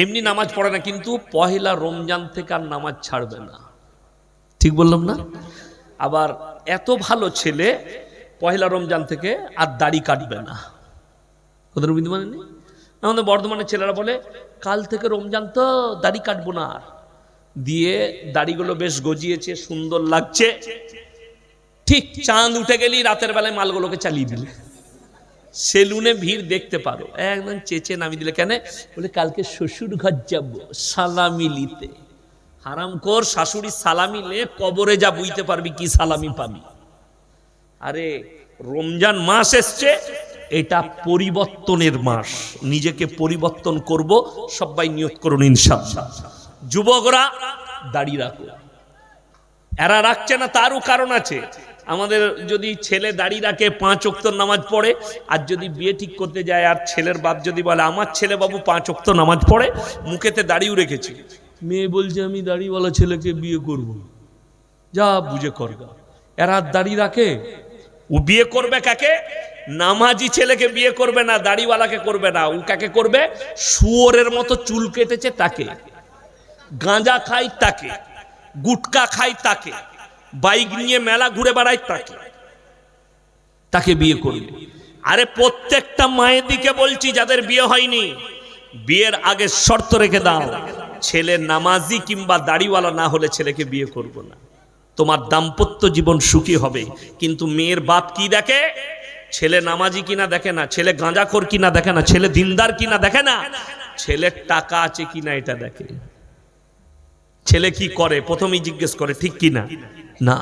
এমনি নামাজ পড়ে না, কিন্তু পহেলা রমজান থেকে আর নামাজ ছাড়বে না। ঠিক বললাম না? আবার এত ভালো ছেলে, পহেলা রমজান থেকে আর দাড়ি কাটবে না। ওদের বিদ্যমান নেই? আমাদের বর্ধমানের ছেলেরা বলে, কাল থেকে রমজান তো দাড়ি কাটবো না আর। দিয়ে দাড়িগুলো বেশ গজিয়েছে, সুন্দর লাগছে। ঠিক চাঁদ উঠে গেলি রাতের বেলায় মালগুলোকে চালিয়ে দিলে। সেলুনে ভিড় দেখতে পারো। একদম চেঁচে নামিয়ে দিলে, কেন? বলে, কালকে শ্বশুর ঘর যাব, সালামি লিতে হারাম কর, শাশুড়ি সালামি লে কবরে যা, বুঝতে পারবি কি সালামি পাবি। আরে, রমজান মাস এসছে, এটা পরিবর্তনের মাস। নিজেকে পরিবর্তন করব, সবাই নিয়ত করুন ইনশাআল্লাহ। যুবকরা দাড়ি রাখো। এরা রাখছে না, তারও কারণ আছে। আমাদের যদি ছেলে দাঁড়িয়ে রাখে, পাঁচ অক্তর নামাজ পড়ে, আর যদি বিয়ে ঠিক করতে যায়, আর ছেলের বাপ যদি বলে, আমার ছেলে বাবু পাঁচ অক্তর নামাজ পড়ে, মুখেতে দাড়িও রেখেছি। মেয়ে বলছে, আমি দাড়িওয়ালা ছেলেকে বিয়ে করব। যা বুঝে করগা এরা দাড়ি রাখে? ও বিয়ে করবে কাকে? নামাজি ছেলেকে বিয়ে করবে না, দাড়িওয়ালাকে করবে না। ও কাকে করবে? শুয়োরের মতো চুল কেটেছে তাকে। গাঁজা খাই তাকে। গুটকা খাই তাকে। বাইক নিয়ে মেলা ঘুরে বেড়ায় তাকে। তাকে বিয়ে করবে। আরে প্রত্যেকটা মায়ের দিকে বলছি, যাদের বিয়ে হয়নি, বিয়ের আগে শর্ত রেখে দাও, ছেলে নামাজি কিংবা দাড়িওয়ালা না হলে ছেলেকে বিয়ে করব না। তোমার দাম্পত্য জীবন সুখী হবে, কিন্তু মেয়ের বাপ কি দেখে? ছেলে নামাজি কিনা দেখে না, ছেলে গাঁজাখোর কিনা দেখে না, ছেলে দিনদার কিনা দেখে না ছেলের টাকা আছে কিনা এটা দেখে। ছেলে কি করে? প্রথমেই জিজ্ঞেস করে, ঠিক কি না,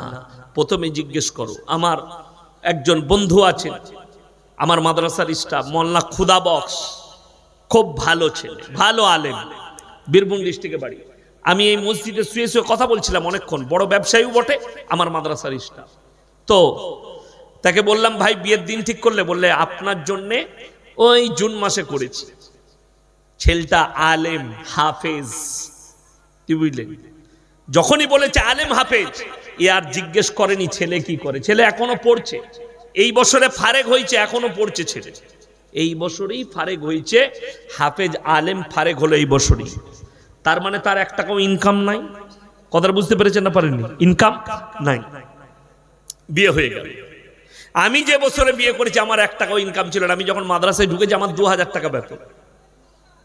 প্রথমে জিজ্ঞেস করো, আমার একজন বন্ধু আছেন, আমার মাদ্রাসার স্টাফ মোল্লা খুদা বক্স, খুব ভালো ছেলে, ভালো আলেম, বীরভূম ডিস্ট্রিক্টে বাড়ি। আমি এই মসজিদে শুয়ে শুয়ে কথা বলছিলাম অনেকক্ষণ, বড় ব্যবসায়ীও বটে আমার মাদ্রাসার স্টাফ তো তাকে বললাম, ভাই, বিয়ের দিন ঠিক করলে? বললে, আপনার জন্যে ওই জুন মাসে করেছি। ছেলেটা আলেম, হাফেজ। কি বুঝলেন যখনই বলেছে আলেম, হাফেজ এ আর জিজ্ঞেস করেনি, ছেলে কি করে? ছেলে এখনও পড়ছে। এই বছরে ফারেক হয়েছে, এখনও পড়ছে ছেলে। এই বছরেই ফারেক হয়েছে, হাফেজ আলেম ফারেক হলো এই বছরই। তার মানে তার এক টাকাও ইনকাম নাই। কথাটা বুঝতে পেরেছেন না পারেননি? ইনকাম নাই। বিয়ে হয়ে গেল। আমি যে বছরে বিয়ে করেছি, আমার এক টাকাও ইনকাম ছিল না। আমি যখন মাদ্রাসায় ঢুকেছি, আমার দু হাজার টাকা বেতন।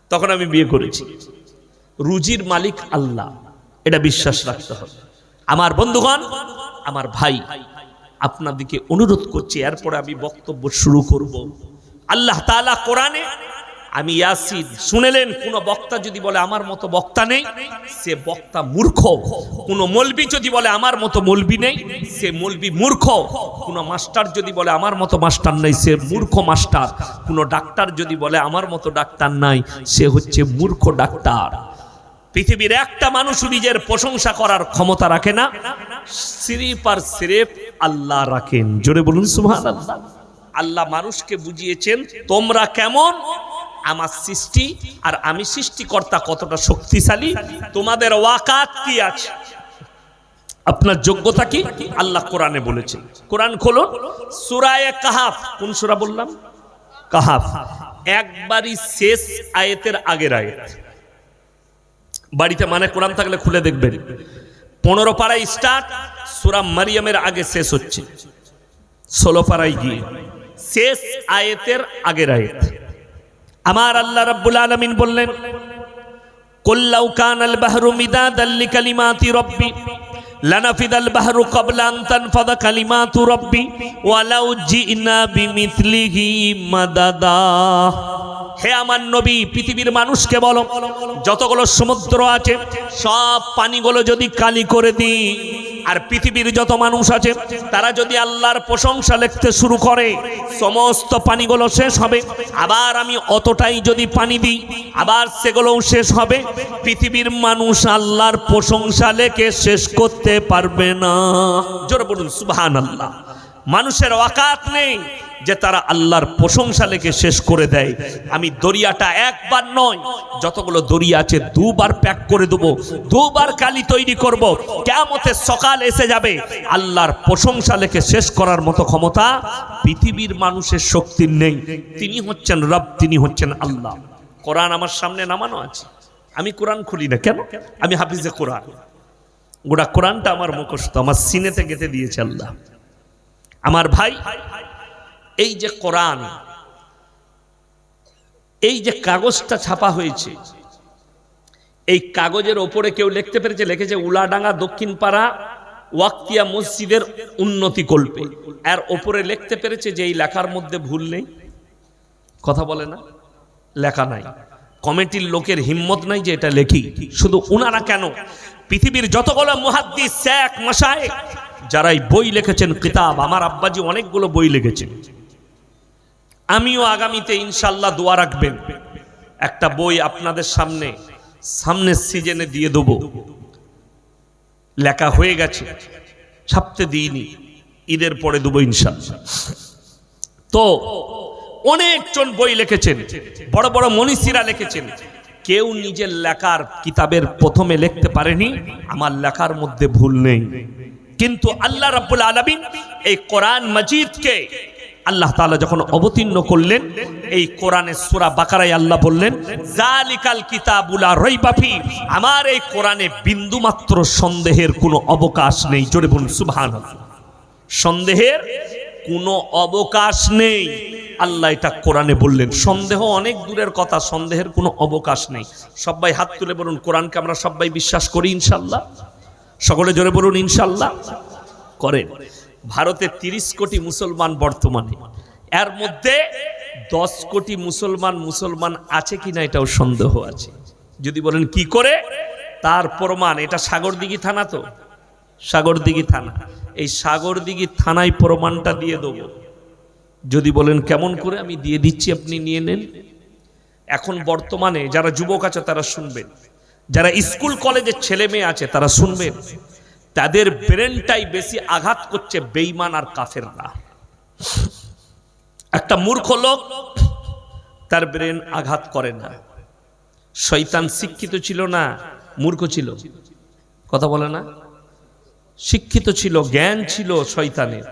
তখন আমি বিয়ে করেছি। রুজির মালিক আল্লাহ। এটা বিশ্বাস রাখতে হবে। আমার বন্ধুগণ, আমার ভাই আপনাদিকে অনুরোধ করছি, এরপরে আমি বক্তব্য শুরু করব। আল্লাহ তাআলা কোরআনে, আমি ইয়াসিন শুনেলেন, কোন বক্তা যদি বলে, আমার মতো বক্তা নেই সে বক্তা মূর্খ। কোন মলবি যদি বলে, আমার মতো মলবি নেই সে মলবি মূর্খ। কোন মাস্টার যদি বলে, আমার মতো মাস্টার নেই সে মূর্খ মাস্টার। কোন ডাক্তার যদি বলে, আমার মতো ডাক্তার নাই সে হচ্ছে মূর্খ ডাক্তার। পৃথিবীর একটা মানুষ নিজের প্রশংসা করার ক্ষমতা রাখে না। সিরিফ আর সিরেপ আল্লাহ রাখেন। জোরে বলুন সুহান আল্লাহ আল্লাহ মানুষকে বুঝিয়েছেন, তোমরা কেমন? আমার সৃষ্টি আর আমি সৃষ্টিকর্তা কতটা শক্তিশালী? তোমাদের ওয়াকাত কি আছে? আপনার যোগ্যতা কি? আল্লাহ কোরআনে বলেছেন। কোরআন খোলুন। সুরায় কাহাফ। কোন সুরা বললাম? কাহাফ। একবারই শেষ আয়েতের আগের আয়েত। বাড়িতে মানে কোরআন থাকলে খুলে দেখবেন। পনেরো পাড়ায় স্টার্ট সুরা মারিয়ামের আগে শেষ হচ্ছে। ষোলো পাড়ায় গিয়ে। শেষ আয়েতের আগের আয়েত। আমার আল্লাহ রাব্বুল আলামিন বললেন কুল্লাউ কানাল বাহরু মিদাদাল লিকালিমাতি রাব্বি, লানাফিদাল বাহরু ক্বাবলা আন তানফাদা কালিমাতু রাব্বি ওয়ালাউ জিনা বিমিথলিহি মাদাদা। হে আমার নবী, পৃথিবীর মানুষকে বলো, যতগুলো সমুদ্র আছে, সব পানিগুলো যদি কালি করে দিই, আর পৃথিবীর যত মানুষ আছে, তারা যদি আল্লাহর প্রশংসা লিখতে শুরু করে, সমস্ত পানিগুলো শেষ হবে, আবার আমি অতটাই যদি পানি দিই, আবার সেগুলোও শেষ হবে, পৃথিবীর মানুষ আল্লাহর প্রশংসা লেখে শেষ করতে পারবে না। জোরে বলুন সুবহান আল্লাহ মানুষের ওয়াকাত নেই যে তারা আল্লাহর প্রশংসা লেখে শেষ করে দেয়। আমি দরিয়াটা একবার নয়, যতগুলো দরিয়া আছে দুবার প্যাক করে দেবো, দুবার কালি তৈরি করব। কেমতে সকাল এসে যাবে। আল্লাহর প্রশংসা লেখে শেষ করার মতো ক্ষমতা পৃথিবীর মানুষের শক্তির নেই। তিনি হচ্ছেন রব, তিনি হচ্ছেন আল্লাহ। কোরআন আমার সামনে নামানো আছে। আমি কোরআন খুলি না কেন? আমি হাফিজে কোরআন। গোটা কোরআনটা আমার মুখস্থ, আমার সিনেতে গেঁথে দিয়েছে আল্লাহ। আমার ভাই, এই যে কোরআন, এই যে কাগজটা ছাপা হয়েছে, এই কাগজের ওপরে কেউ লিখতে পেরেছে, লিখেছে উলাডাঙ্গা দক্ষিণ পাড়া ওয়াক্তিয়া মসজিদের উন্নতি কল্পে। আর ওপরে লিখতে পেরেছে যে এই লেখার মধ্যে ভুল নেই। কথা বলে না? লেখা নাই। কমিটির লোকের হিম্মত নাই যে এটা লেখি। শুধু উনারা কেন? পৃথিবীর যতগুলো মুহাদ্দিস, শেখ মশাই যারা এই বই লিখেছেন, কিতাব, আমার আব্বাজি অনেকগুলো বই লিখেছেন। আমিও আগামীতে ইনশাল্লাহ দোয়া রাখবেন। একটা বই আপনাদের সামনে, সামনের সিজনে দিয়ে দেব। লেখা হয়ে গেছে। ছাপতে দিইনি। ঈদের পরে দেবো ইনশাল্লাহ তো, অনেকজন বই লিখেছেন। বড় বড় মনীষীরা লিখেছেন। কেউ নিজের লেখার কিতাবের প্রথমে লিখতে পারেনি। আমার লেখার মধ্যে ভুল নেই। কিন্তু আল্লাহ রাব্বুল আলামিন এই কোরআন মজিদকে আল্লাহ তাআলা যখন অবতীর্ণ করলেন, এই কোরআনের সূরা বাকারাই আল্লাহ বললেন জালিকাল কিতাবুলা রইবাফি আমার এই কোরআনে বিন্দুমাত্র সন্দেহের কোনো অবকাশ নেই। জোরে বলুন, সুবহানাল্লাহ। সন্দেহের কোনো অবকাশ নেই। আল্লাহ এটা কোরআনে বললেন। সন্দেহ অনেক দূরের কথা, সন্দেহের কোনো অবকাশ নেই। সবাই হাত তুলে বলুন, কোরআনকে আমরা সবাই বিশ্বাস করি ইনশাল্লাহ সকলে জোরে বলুন, ইনশাল্লাহ। করেন। ভারতে তিরিশ কোটি মুসলমান বর্তমানে। এর মধ্যে দশ কোটি মুসলমান মুসলমান আছে কিনা এটাও সন্দেহ আছে। যদি বলেন কি করে, তার প্রমাণ, এটা সাগরদিঘি থানা তো? সাগরদিঘি থানা। এই সাগরদিঘি থানায় প্রমাণটা দিয়ে দেবো। যদি বলেন কেমন করে, আমি দিয়ে দিচ্ছি, আপনি নিয়ে নেন। এখন বর্তমানে যারা যুবক আছে, তারা শুনবেন। যারা স্কুল কলেজের ছেলে মেয়ে আছে, তারা শুনবেন তাদের ব্রেনটাই বেশি আঘাত করছে বেইমান আর কাফেররা। একটা মূর্খ লোক, তার ব্রেন আঘাত করে না। শয়তান শিক্ষিত ছিল না, মূর্খ ছিল। কথা বলে না? শিক্ষিত ছিল, জ্ঞান ছিল শয়তানের।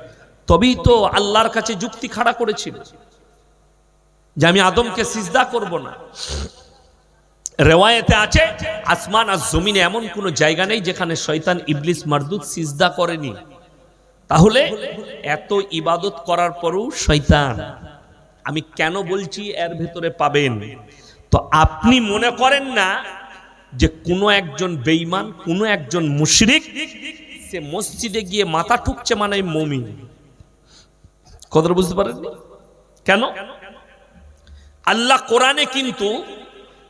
তবেই তো আল্লাহর কাছে যুক্তি খাড়া করেছিল যে আমি আদমকে সিজদা করব না। রেওয়ায়েতে আছে, আসমান আর জমিনে এমন কোনো জায়গা নেই যেখানে শয়তান ইবলিস, মারদুদ সিজদা করেনি। তাহলে এত ইবাদত করার পরও শয়তান, আমি কেন বলছি এর ভেতরে পাবেন? তো আপনি মনে করেন না যে কোনো একজন বেঈমান, কোনো একজন মুশরিক, সে মসজিদে গিয়ে মাথা ঠুকছে মানে মমিন। কথাটা বুঝতে পারেন কেন? আল্লাহ কোরআনে কিন্তু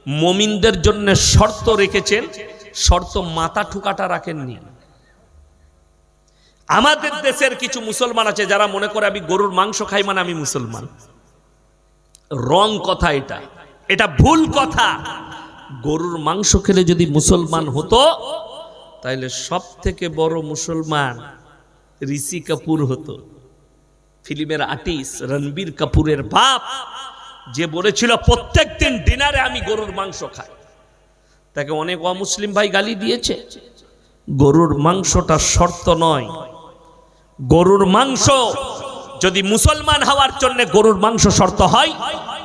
মমিনদের জন্য শর্ত রেখেছেন, শর্ত মাথা ঠুকাটা রাখেননি। আমাদের দেশের কিছু মুসলমান আছে যারা মনে করে আমি গরুর মাংস খাই মানে আমি মুসলমান। রং কথা এটা। এটা ভুল কথা। গরুর মাংস খেলে যদি মুসলমান হতো তাহলে সব থেকে বড় মুসলমান ঋষি কাপুর হতো। ফিল্মের আর্টিস্ট রণবীর কাপুরের বাপ। যে বলেছিল প্রত্যেক দিন ডিনারে আমি গরুর মাংস খাই। তাকে অনেক অমুসলিম ভাই গালি দিয়েছে। গরুর মাংসটা শর্ত নয়। গরুর মাংস যদি মুসলমান হওয়ার জন্য গরুর মাংস শর্ত হয়,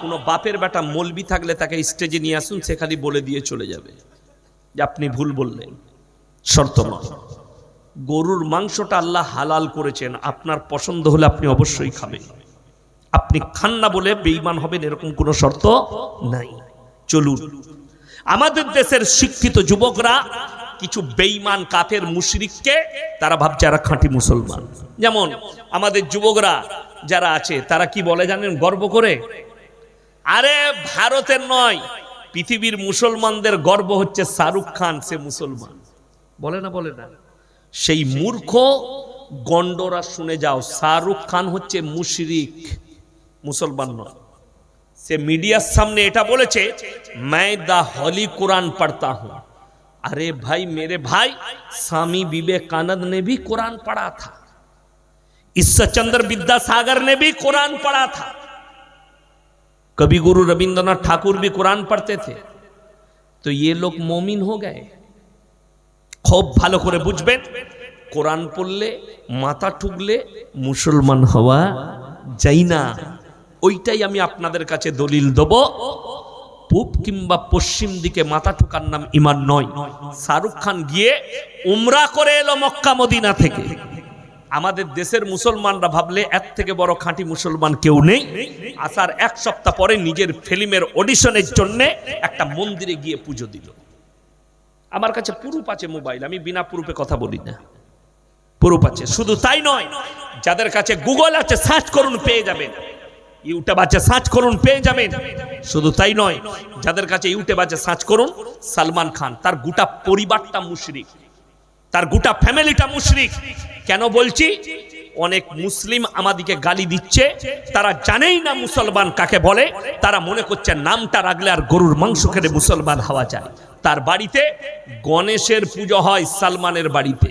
কোনো বাপের বেটা মলবি থাকলে তাকে স্টেজে নিয়ে আসুন, সে খালি বলে দিয়ে চলে যাবে। যে আপনি ভুল বললেন, শর্ত নয়। গরুর মাংসটা আল্লাহ হালাল করেছেন, আপনার পছন্দ হলে আপনি অবশ্যই খাবেন। আপনি খান না বলে বেঈমান হবেন এরকম কোনো শর্ত নাই। চলুন। আমাদের দেশের শিক্ষিত যুবকরা, কিছু বেঈমান কাফের মুশরিককে তারা ভাবছে এরা খাঁটি মুসলমান। যেমন আমাদের যুবকরা যারা আছে, তারা কি বলে জানেন? গর্ব করে। আরে ভারতের নয়, পৃথিবীর মুসলমানদের গর্ব হচ্ছে শাহরুখ খান, সে মুসলমান। বলে না বলে না। সেই মূর্খ গন্ডরা শুনে যাও, শাহরুখ খান হচ্ছে মুশরিক। মুসলমান নয় সে মিডিয়ার সামনে এটা বলেছে मैं द होली कुरान पढ़ता हूं अरे भाई मेरे भाई स्वामी विवेकानंद ने भी कुरान पढ़ा था ईश्वरचंद्र विद्यासागर ने भी कुरान पढ़ा था कभी गुरु रविंद्रनाथ ठाकुर भी कुरान पढ़ते थे तो ये लोग मोमिन हो गए খুব ভালো করে বুঝবেন কোরআন পড়লে মাথা ঠুকলে মুসলমান হওয়া যাই না ওইটাই আমি আপনাদের কাছে দলিল দেব। পূব কিংবা পশ্চিম দিকে মাথা ঠোকার নাম ইমান নয়। শাহরুখ খান গিয়ে উমরা করে এলো মক্কা মদিনা থেকে। আমাদের দেশের মুসলমানরা ভাবলে এর থেকে বড় খাঁটি মুসলমান কেউ নেই। আসার এক সপ্তাহ পরে নিজের ফিল্মের অডিশনের জন্য একটা মন্দিরে গিয়ে পুজো দিল। আমার কাছে পুরুপ আছে মোবাইল, আমি বিনা পুরুপে কথা বলি না। পুরুপ আছে, শুধু তাই নয়, যাদের কাছে গুগল আছে, সার্চ করুন, পেয়ে যাবেন। ইউটিউব আছে সার্চ করুন, পেয়ে যাবেন। শুধু তাই নয়, যাদের কাছে ইউটিউব আছে সার্চ করুন, সালমান খান। তার গোটা পরিবারটা মুশরিক। তার গোটা ফ্যামিলিটা মুশরিক। কেন বলছি? অনেক মুসলিম আমাদিকে গালি দিচ্ছে। তারা জানেই না মুসলমান কাকে বলে। তারা মনে করছে নামটা রাখলে আর গরুর মাংস খেলে মুসলমান হওয়া যায়। তার বাড়িতে গণেশের পুজো হয় সালমানের বাড়িতে।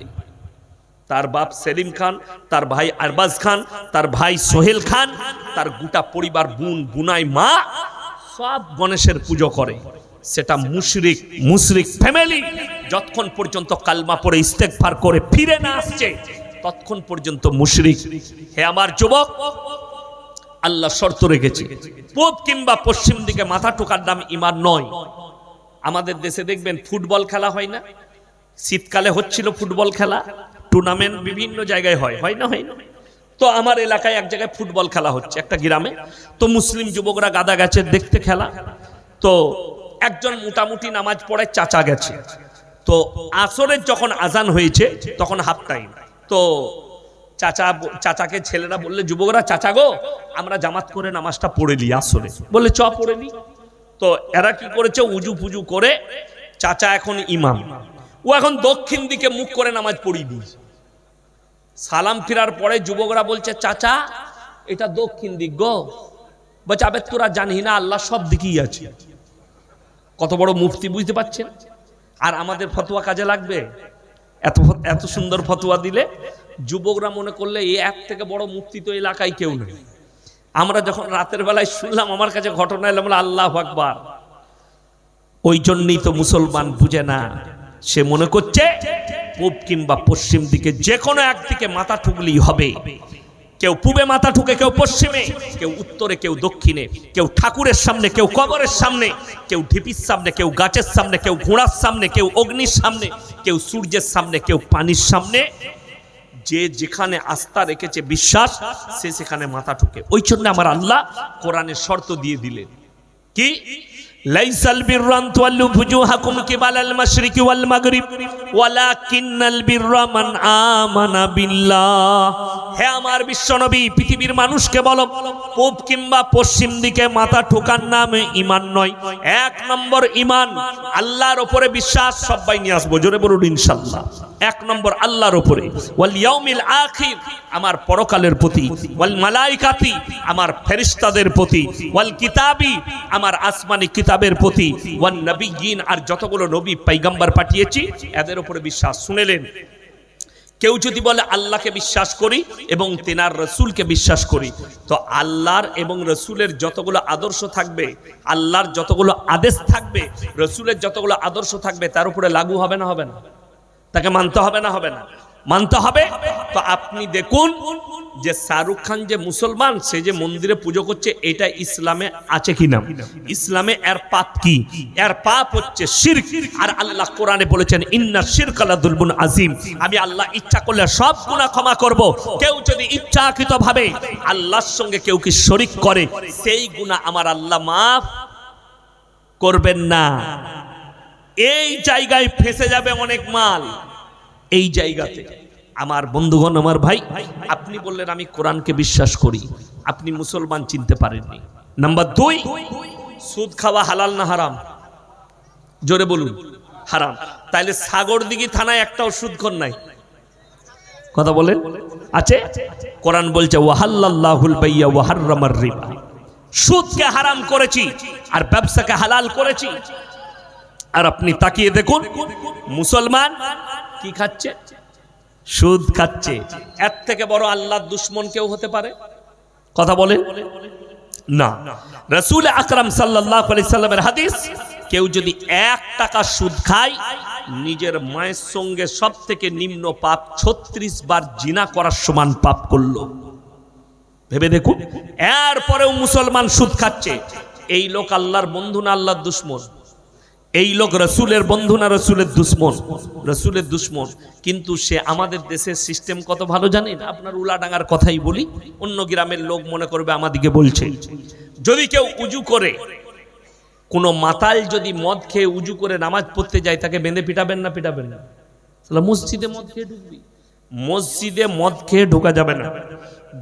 তার বাপ সেলিম খান, তার ভাই আরবাজ খান, তার ভাই সোহেল খান, তার গোটা পরিবার, বোন, বুনাই, মা সব গণেশের পুজো করে। সেটা মুশরিক মুশরিক ফ্যামিলি যতক্ষণ পর্যন্ত কালমা পড়ে ইস্তেকফার করে ফিরে না আসছে, ততক্ষণ পর্যন্ত মুশরিক। হে আমার যুবক, আল্লাহ শর্ত রেখেছে, পূব কিংবা পশ্চিম দিকে মাথা টোকার নাম ইমান নয়। আমাদের দেশে দেখবেন ফুটবল খেলা হয় না। শীতকালে হচ্ছিল ফুটবল খেলা। টুর্নামেন্ট বিভিন্ন জায়গায় হয় হয় না হয়? না তো আমার এলাকায় এক জায়গায় ফুটবল খেলা হচ্ছে, একটা গ্রামে। তো মুসলিম যুবকরা গাদা গেছে দেখতে খেলা। তো একজন মোটামুটি নামাজ পড়ে, চাচা গেছে। তো আসরের যখন আজান হয়েছে, তখন হাফ টাইম তো চাচা চাচাকে ছেলেরা বললে, যুবকরা, চাচা গো, আমরা জামাত করে নামাজটা পড়ে নি আসরে। বললে, চ, পড়ে নি তো এরা কি করেছে উজু ফুজু করে, চাচা এখন ইমাম। ও এখন দক্ষিণ দিকে মুখ করে নামাজ পড়িয়ে সালাম ফিরার পরে যুবকরা বলছে, চাচা, এটা দক্ষিণ দিক গো। বলছে, আবে তোরা জানি না, আল্লাহ সব দিকেই আছে। কত বড় মুফতি বুঝতে পারছেন? আর আমাদের ফতোয়া কাজে লাগবে? এত এত সুন্দর ফতোয়া দিলে যুবকরা মনে করলে এই এক থেকে বড় মুক্তি তো এলাকায় কেউ নেই। আমরা যখন রাতের বেলায় শুনলাম, আমার কাছে ঘটনা এলাম আল্লাহ আকবার। ওই জন্যই তো মুসলমান বুঝে না। সে মনে করছে, পূব কিংবা পশ্চিম দিকে যে কোনো একদিকে মাথা ঠুকলেই হবে। কেউ পূবে মাথা ঠুকে, কেউ পশ্চিমে, কেউ উত্তরে, কেউ দক্ষিণে, কেউ ঠাকুরের সামনে, কেউ কবরের সামনে, কেউ ঢিপির সামনে, কেউ গাছের সামনে, কেউ ঘোড়ার সামনে, কেউ অগ্নির সামনে, কেউ সূর্যের সামনে, কেউ পানির সামনে, যে যেখানে আস্থা রেখেছে বিশ্বাস, সে সেখানে মাথা ঠুকে। ওই জন্য আমার আল্লাহ কোরআনের শর্ত দিয়ে দিলেন। কি? লাইসাল বিররান তুয়াল্লু ফুজুহাকুম কিবালাল মাশরিকি ওয়াল মাগরিব। ওয়ালাকিন্নাল বিররা মান আমানা বিল্লাহ। হে আমার বিশ্বনবী, পৃথিবীর মানুষকে বলো, পূব কিংবা পশ্চিম দিকে মাথা ঠোকার নাম ঈমান নয়। এক নম্বর ঈমান, আল্লাহর উপরে বিশ্বাস সবাই নিয়ে আসব। জোরে বলুন ইনশাআল্লাহ। এক নম্বর আল্লাহর উপরে। ওয়াল ইয়াউমিল আখির, আমার পরকালের প্রতি। ওয়াল মালাইকাতি, আমার ফেরেশতাদের প্রতি। ওয়াল কিতাবি, আমার আসমানি কিতাবের প্রতি, ওয়ান নবিয়িন আর যতগুলো নবী পয়গম্বর পাঠিয়েছি, এদের উপরে বিশ্বাস শুনেলেন। কেউ যদি বলে আল্লাহকে বিশ্বাস করি এবং তেনার রসুলকে বিশ্বাস করি, তো আল্লাহর এবং রসুলের যতগুলো আদর্শ থাকবে, আল্লাহর যতগুলো আদেশ থাকবে, রসুলের যতগুলো আদর্শ থাকবে, তার উপরে লাগু হবে না হবে না? তাকে মানতে হবে না হবে না? মানতে হবে। তো আপনি দেখুন যে শাহরুখ খান যে মুসলমান, সে যে মন্দিরে পুজো করছে, এটা ইসলামে আছে কিনা? ইসলামে এর পাপ কি? এর পাপ হচ্ছে শিরক। আর আল্লাহ কোরআনে বলেছেন, ইন্না শিরক আলাদুলবুন আজিম আমি আল্লাহ ইচ্ছা করলে সব গুনাহ ক্ষমা করব। কেউ যদি ইচ্ছাকৃত ভাবে আল্লাহর সঙ্গে কেউ কি শরিক করে, সেই গুনাহ আমার আল্লাহ মাফ করবেন না। এই জায়গায় ফেসে যাবে অনেক মাল। এই জায়গাতে আমার বন্ধুগণ, আমার ভাই, আপনি বললেন আমি কোরআনকে বিশ্বাস করি। আপনি মুসলমান চিনতে পারেননি। নাম্বার দুই, সুদ খাওয়া হালাল না হারাম? জোরে বলুন, হারাম। তাইলে সাগরদিঘি থানায় একটাও সুদখোর নাই। কথা বলেন। আছে? কোরআন বলছে ওয়াহাল্লাহুল বাইয়া ওয়াহাররামার রিবা। সুদকে হারাম করেছি আর ব্যবসাকে হালাল করেছি। আর আপনি তাকিয়ে দেখুন, মুসলমান কি খাচ্ছে? সুদ খাচ্ছে। এর থেকে বড় আল্লাহর দুশ্মন কেউ হতে পারে? কথা বলেন। না। রসুল আকরাম সাল্লাহ সাল্লামের হাদিস কেউ যদি এক টাকা সুদ খায় নিজের মায়ের সঙ্গে সব থেকে নিম্ন পাপ ছত্রিশ বার জিনা করার সমান পাপ করল। ভেবে দেখুন। এরপরেও মুসলমান সুদ খাচ্ছে। এই লোক আল্লাহর বন্ধু না আল্লাহর দুশ্মন? এই লোক রসুলের বন্ধু না রসুলের দুশ্মন? রসুলের দুশ্মন। কিন্তু সে আমাদের দেশের সিস্টেম কত ভালো জানেন আপনার উলাডাঙ্গার কথাই বলি। অন্য গ্রামের লোক মনে করবে আমাদিকে বলছে। যদি কেউ উজু করে, কোনো মাতাল যদি মদ খেয়ে উজু করে নামাজ পড়তে যায়, তাকে বেঁধে পিটাবেন না পিটাবেন না? তাহলে মসজিদে মদ খেয়ে ঢুকবি। মসজিদে মদ খেয়ে ঢোকা যাবে না।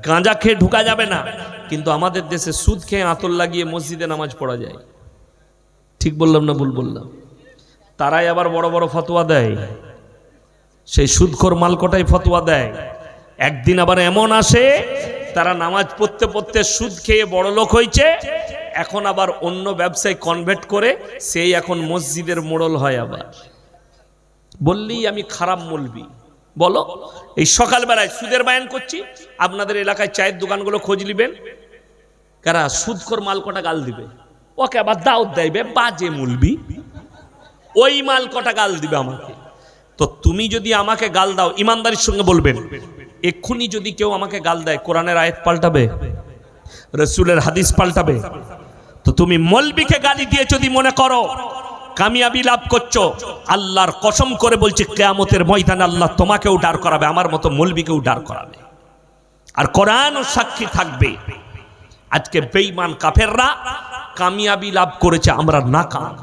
গাঁজা খেয়ে ঢোকা যাবে না। কিন্তু আমাদের দেশে সুদ খেয়ে আতর লাগিয়ে মসজিদে নামাজ পড়া যায়। ঠিক বললাম না ভুল বললাম? তারাই আবার বড় বড় ফতোয়া দেয়। সেই সুদখোর মালকটাই ফতোয়া দেয়। একদিন আবার এমন আসে, তারা নামাজ পড়তে পড়তে সুদ খেয়ে বড় লোক হয়েছে, এখন আবার অন্য ব্যবসায় কনভার্ট করে সেই এখন মসজিদের মোড়ল হয় আবার। বললেই আমি খারাপ মলবি। বলো, এই সকালবেলায় সুদের বায়ান করছি, আপনাদের এলাকায় চায়ের দোকানগুলো খোঁজ নিবেন? কারা? সুদখোর মাল কটা গাল দিবে। ওকে আবার দাওয়াত দেবে বাজে মুলবি। ওই মাল কটা গাল দিবে আমাকে? তো তুমি যদি আমাকে গাল দাও, ইমানদারির সঙ্গে বলবেন। এক্ষুনি যদি কেউ আমাকে গাল দেয়, কোরআনের আয়াত পাল্টাবে? রসুলের হাদিস পাল্টাবে? তো তুমি মলবিকে গালি দিয়ে যদি মনে করো, কামিয়াবি লাভ করছ, আল্লাহর কসম করে বলছে, কেয়ামতের ময়দানে আল্লাহ তোমাকেও ডার করাবে, আমার মতো মলবিকেও ডার করাবে। আর কোরআনও সাক্ষী থাকবে। আজকে বেঈমান কাফেররা কামিয়াবি লাভ করেছে, আমরা না কাম।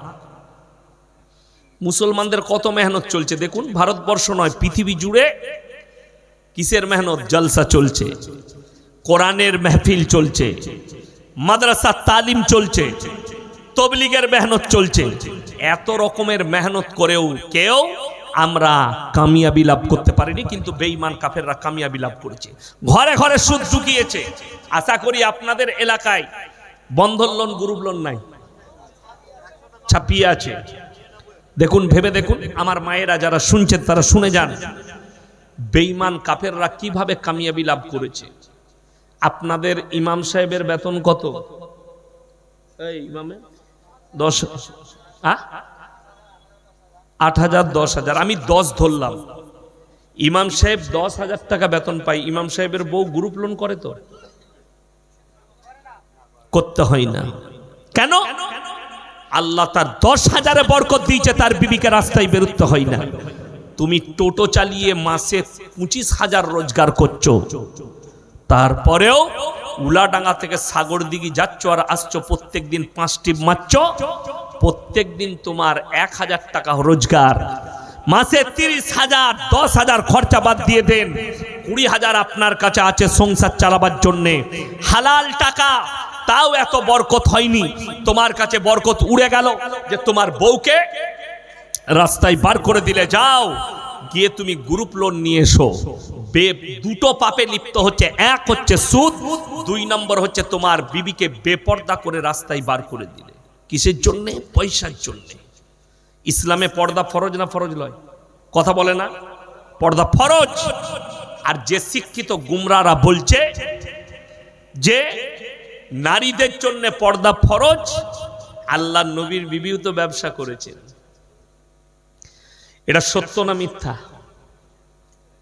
মুসলমানদের কত মেহনত চলছে দেখুন, ভারতবর্ষ নয়, পৃথিবী জুড়ে কিসের মেহনত? জলসা চলছে, কোরআনের মেহফিল চলছে, মাদ্রাসা তালিম চলছে, তবলিগের মেহনত চলছে। এত রকমের মেহনত করেও কেউ আমরা কামিয়াবি লাভ করতে পারিনি, কিন্তু বেঈমান কাফেররা কামিয়াবি লাভ করেছে। ঘরে ঘরে সুদ ঢুকিয়েছে। আশা করি আপনাদের এলাকায় বন্ধন লোন গ্রুপ লোন নাই। ছাপিয়ে আছে। দেখুন, ভেবে দেখুন, আমার মায়েরা যারা শুনছেন, তারা শুনে যান। বেঈমান কাফেররা কীভাবে কামিয়াবি লাভ করেছে? আপনাদের ইমাম সাহেবের বেতন কত? এই ইমামে, দশ? আট হাজার, দশ হাজার। আমি দশ ধরলাম। ইমাম সাহেব দশ হাজার টাকা বেতন পাই ইমাম সাহেবের বউ গ্রুপ লোন করে তো। করতে হয় না। কেন? আল্লাহ তার দশ হাজারে বরকত দিয়েছে, তার বিবিকে রাস্তায় বেরোতে হয় না। তুমি টোটো চালিয়ে মাসে পঁচিশ হাজার রোজগার করছ। তারপরেও উলাডাঙ্গা থেকে সাগর দিঘি যাচ্ছ আর আসছো প্রত্যেক দিন পাঁচটি মারছ। প্রত্যেক দিন তোমার এক হাজার টাকা রোজগার। মাসে তিরিশ হাজার, দশ হাজার খরচা বাদ দিয়ে দেন। কুড়ি হাজার আপনার কাছে আছে সংসার চালাবার জন্যে। হালাল টাকা তাও এত বরকত হয়নি। তোমার কাছে বরকত উড়ে গেল যে তোমার বউকে রাস্তায় বার করে দিলে, যাও, গিয়ে তুমি গ্রুপ লোন নিয়ে এসো। দুটো পাপে লিপ্ত হচ্ছে। এক হচ্ছে সুদ, দুই নম্বর হচ্ছে তোমার বিবিকে বেপর্দা করে রাস্তায় বার করে দিলে। কিসের জন্য? পয়সার জন্য। ইসলামে পর্দা ফরজ না ফরজ নয়? কথা বলে না? পর্দা ফরজ। আর যে শিক্ষিত গুমরারা বলছে যে নারীদের জন্য পর্দা ফরজ, আল্লাহ নবীর বিবিও তো ব্যবসা করেছেন। এটা সত্য না মিথ্যা?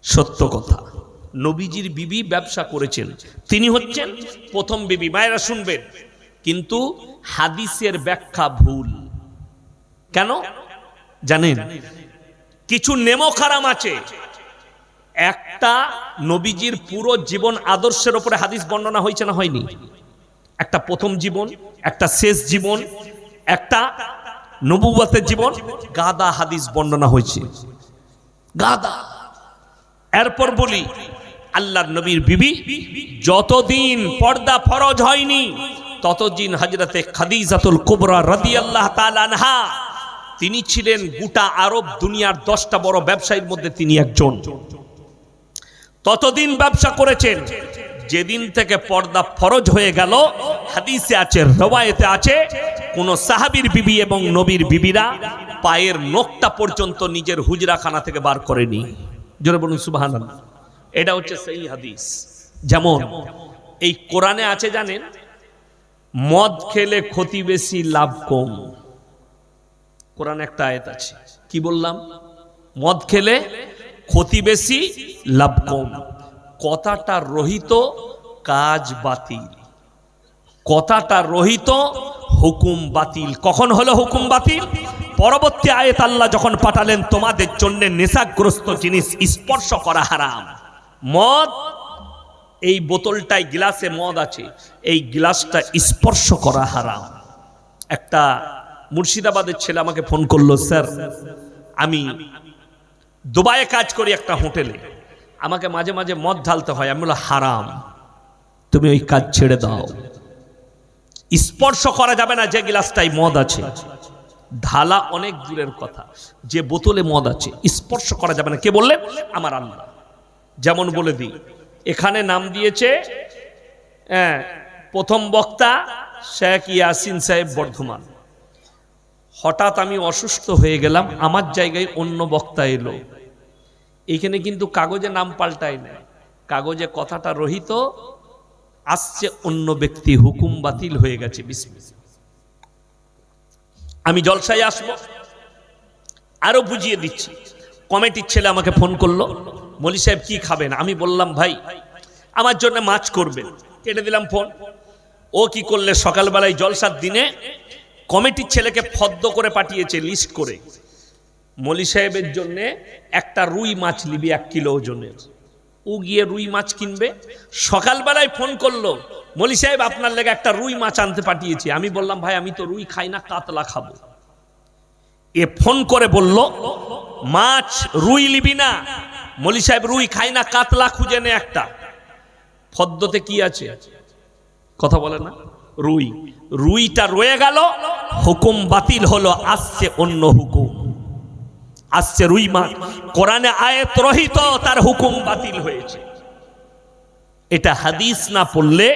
সত্য কথা। নবীজির বিবি ব্যবসা করেছেন। তিনি হচ্ছেন প্রথম বিবি। মায়েরা শুনবেন। কিন্তু হাদিসের ব্যাখ্যা ভুল। কেন? জানেন, কিছু নেমখারাম আছে। একটা নবীজির পুরো জীবন আদর্শের উপরে হাদিস বর্ণনা হয়েছে না হয়নি? একটা প্রথম জীবন, একটা শেষ জীবন, একটা নবুবতের জীবন, গাদা হাদিস বর্ণনা হয়েছে। গাদা। এরপর বলি, আল্লাহর নবীর বিবি, যতদিন পর্দা ফরজ হয়নি, ততদিন হজরতে খাদিজাতুল কুবরা রাদিয়াল্লাহ তাআলা আনহা, তিনি ছিলেন গোটা আরব দুনিয়ার দশটা বড় ব্যবসায়ীর মধ্যে তিনি একজন। ততদিন ব্যবসা করেছেন যেদিন থেকে পর্দা ফরজ হয়ে গেল, হাদিসে আছে, রবায়েতে আছে, কোন সাহাবীর বিবি এবং নবীর বিবিরা পায়ের নখটা পর্যন্ত নিজের হুজরাখানা থেকে বার করেনি। জোরে বলুন, সুবহানাল্লাহ। এটা হচ্ছে সেই হাদিস। যেমন, এই কোরআনে আছে জানেন, মদ খেলে ক্ষতি বেশি, লাভ কম। কোরআন একটা আয়াত আছে। কি বললাম? মদ খেলে ক্ষতি বেশি, লাভ কম। কথাটা রহিত, কাজ বাতিল। কথাটা রহিত, হুকুম বাতিল। কখন হলো হুকুম বাতিল? পরবর্তী আয়েত আল্লাহ যখন পাঠালেন, তোমাদের জন্য নেশাগ্রস্ত জিনিস স্পর্শ করা হারাম। মদ, এই বোতলটায় গ্লাসে মদ আছে, এই গ্লাসটা স্পর্শ করা হারাম। একটা মুর্শিদাবাদের ছেলে আমাকে ফোন করল, স্যার, আমি দুবাইয়ে কাজ করি একটা হোটেলে। আমাকে মাঝে মাঝে মদ ঢালতে হয়। আমি বললাম হারাম। তুমি ওই কাজ ছেড়ে দাও। স্পর্শ করা যাবে না যে গিলাসটাই মদ আছে। ঢালা অনেক দূরের কথা। যে বোতলে মদ আছে স্পর্শ করা যাবে না। কে বললেন আমার আল্লাহ। যেমন বলে দিই এখানে নাম দিয়েছে হ্যাঁ, প্রথম বক্তা শেখ ইয়াসিন সাহেব বর্ধমান। হঠাৎ আমি অসুস্থ হয়ে গেলাম আমার জায়গায় অন্য বক্তা এলো। এইখানে কিন্তু কাগজে নাম পাল্টায় না কাগজে কথাটা রহিত, আসছে অন্য ব্যক্তি, হুকুম বাতিল হয়ে গেছে। আমি জলসায় আসব, আরও বুঝিয়ে দিচ্ছি। কমিটির ছেলে আমাকে ফোন করল, মলি সাহেব, কি খাবেন? আমি বললাম, ভাই, আমার জন্য মাছ করবেন। কেটে দিলাম ফোন। ও কি করলে? সকালবেলায় জলসার দিনে কমিটির ছেলেকে ফদ্দ করে পাঠিয়েছে, লিস্ট করে। মলি সাহেবের জন্য একটা রুই মাছ নিবি এক কিলো ওজনের। ও গিয়ে রুই মাছ কিনবে। সকালবেলায় ফোন করল, মলি সাহেব আপনার লেগে একটা রুই মাছ আনতে পাঠিয়েছি। আমি বললাম, ভাই, আমি তো রুই খাই না, কাতলা খাব। এ ফোন করে বলল, মাছ রুই লিবি না। মলি সাহেব রুই খাই না, কাতলা খুঁজে নে একটা। ফদ্দতে কি আছে? কথা বলে না? রুই। রুইটা রয়ে গেল, হুকুম বাতিল হলো, আসছে অন্য হুকুম। আসছে রুই মাছ। কোরআনে আয়াত রহিত, তার হুকুম বাতিল হয়েছে। এটা হাদিস না পড়লে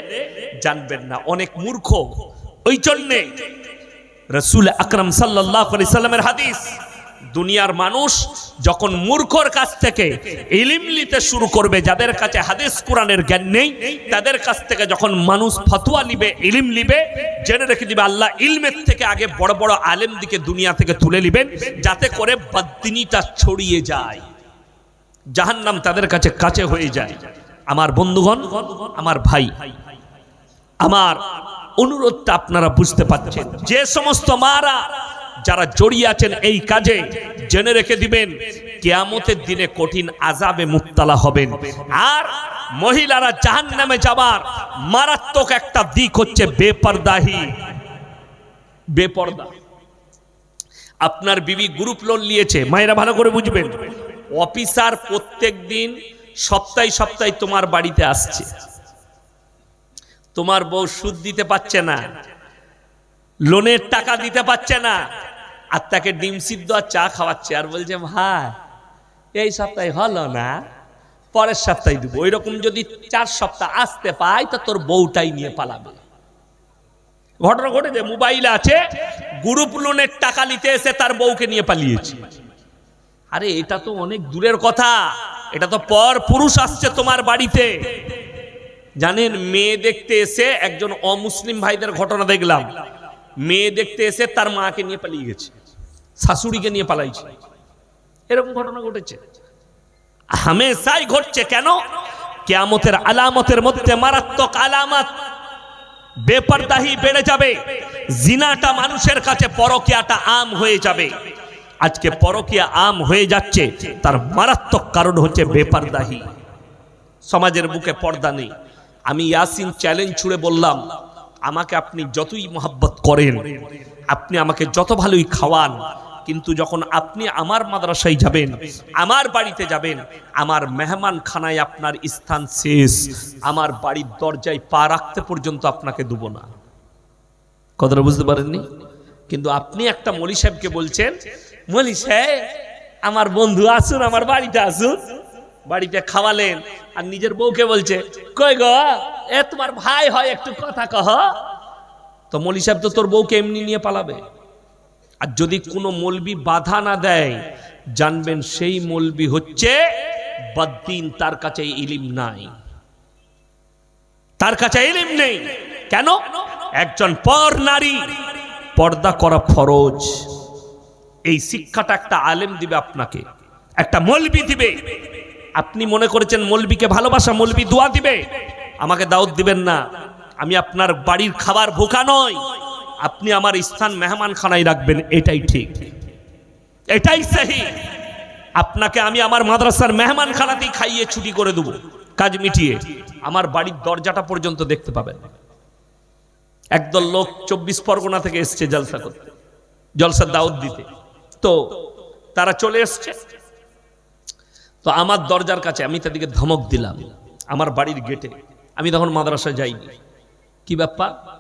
জানবেন না, অনেক মূর্খ। ওই জন্যে রসুল আকরাম সাল্লাহ সাল্লামের হাদিস দুনিয়ার মানুষ যখন মূর্খর কাছ থেকে ইলিম নিতে শুরু করবে, যাদের কাছে হাদিস, কোরআনের জ্ঞান নেই, তাদের কাছ থেকে যখন মানুষ ফতোয়া নিবে, ইলিম নিবে, জেনে রেখে দিবে, আল্লাহ ইলমের থেকে আগে বড় বড় আলেম দিকে দুনিয়া থেকে তুলে নিবেন, যাতে করে বাদ্দিনীটা ছড়িয়ে যায়। জাহান্নাম তাদের কাছে কাছে হয়ে যায়। আমার বন্ধুগণ, আমার ভাই, আমার অনুরোধটা আপনারা বুঝতে পারছেন। যে সমস্ত মারা যারা জড়িয়ে আছেন এই কাজে, জেনে রেখে দিবেন, কেয়ামতের দিনে কঠিন আজাবে মুক্তালা হবেন। আর মহিলারা জাহান নামে যাবার মারাত্মক একটা দিক হচ্ছে বেপরদাহি। বেপর্দা। আপনার বিবি গ্রুপ লোন নিয়েছে, মায়েরা ভালো করে বুঝবেন। অফিসার প্রত্যেক দিন, সপ্তাহে সপ্তাহে তোমার বাড়িতে আসছে। তোমার বউ সুদ দিতে পারছে না। লোনের টাকা দিতে পারছে না। আর তাকে ডিম সিদ্ধ আর চা খাওয়াচ্ছে। আর বলছে, ভাই, এই সপ্তাহে হলো না, পরের সপ্তাহে দিব। ওই রকম যদি চার সপ্তাহ আসতে পাই, তো তোর বউটাই নিয়ে পালাবে। ঘটনা ঘটেছে, মোবাইল আছে, গ্রুপ লোনের টাকা নিতে এসে তার বউকে নিয়ে পালিয়েছে। আরে, এটা তো অনেক দূরের কথা। এটা তো পর পুরুষ আসছে তোমার বাড়িতে। জানেন, মেয়ে দেখতে এসে একজন অমুসলিম ভাইদের ঘটনা দেখলাম। মেয়ে দেখতে এসে তার মাকে নিয়ে পালিয়ে গেছে। শাশুড়িকে নিয়ে পালাইছে। এরকম ঘটনা ঘটেছে। হামেশাই ঘটছে কেন? কেয়ামতের আলামতের মধ্যে মারাত্মক আলামত। বেপরদাহি বেড়ে যাবে। জিনাটা মানুষের কাছে পরকিয়াটা আম হয়ে যাবে। আজকে পরকিয়া আম হয়ে যাচ্ছে। তার মারাত্মক কারণ হচ্ছে বেপরদাহি। সমাজের বুকে পর্দা নেই। আমি ইয়াসিন চ্যালেঞ্জ ছুড়ে বললাম, আমাকে আপনি যতই মহাব্বত করেন, আপনি আমাকে যত ভালোই খাওয়ান কিন্তু যখন আপনি আমার মাদ্রাসায় যাবেন, আমার বাড়িতে যাবেন, আমার মেহমান খানায় আপনার স্থান শেষ, আমার বাড়ির দরজায় পা রাখতে পর্যন্ত আপনাকে দেব না। কথাটা বুঝতে পারেননি? কিন্তু আপনি একটা মলি সাহেবকে বলছেন, মলি সাহেব, আমার বন্ধু আসুন, আমার বাড়িতে আসুন। বাড়িতে খাওয়ালেন, আর নিজের বউকে বলছে, কই গো, এ তোমার ভাই হয়, একটু কথা কহ। তো মলি সাহেব তো তোর বউকে এমনি নিয়ে পালাবে। আর যদি কোনো মলবি বাধা না দেয়, জানবেন সেই মলবি হচ্ছে বদ্দিন, তার কাছে ইলিম নাই। তার কাছে ইলিম নেই। কেন? একজন পর নারী, পর্দা করা ফরজ। এই শিক্ষাটা একটা আলেম দিবে আপনাকে, একটা মলবি দিবে। আপনি মনে করেছেন মলবিকে ভালোবাসা, মলবি দোয়া দিবে? আমাকে দাওয়াত দিবেন না। আমি আপনার বাড়ির খাবার ভোকা নয়। আপনি আমার স্থান মেহমান খানায় রাখবেন, এটাই ঠিক। এটাই সহি। আপনাকে আমি আমার মাদ্রাসার মেহমান খানাতেই খাইয়ে ছুটি করে দেবো। কাজ মিটিয়ে। আমার বাড়ির দরজাটা পর্যন্ত দেখতে পাবেন। একদল লোক চব্বিশ পরগনা থেকে এসছে জলসা করতে, জলসার দাওয়াত দিতে। তো তারা চলে এসছে। তো আমার দরজার কাছে আমি তাদেরকে ধমক দিলাম। আমার বাড়ির গেটে। আমি তখন মাদ্রাসা যাইনি। কি ব্যাপার?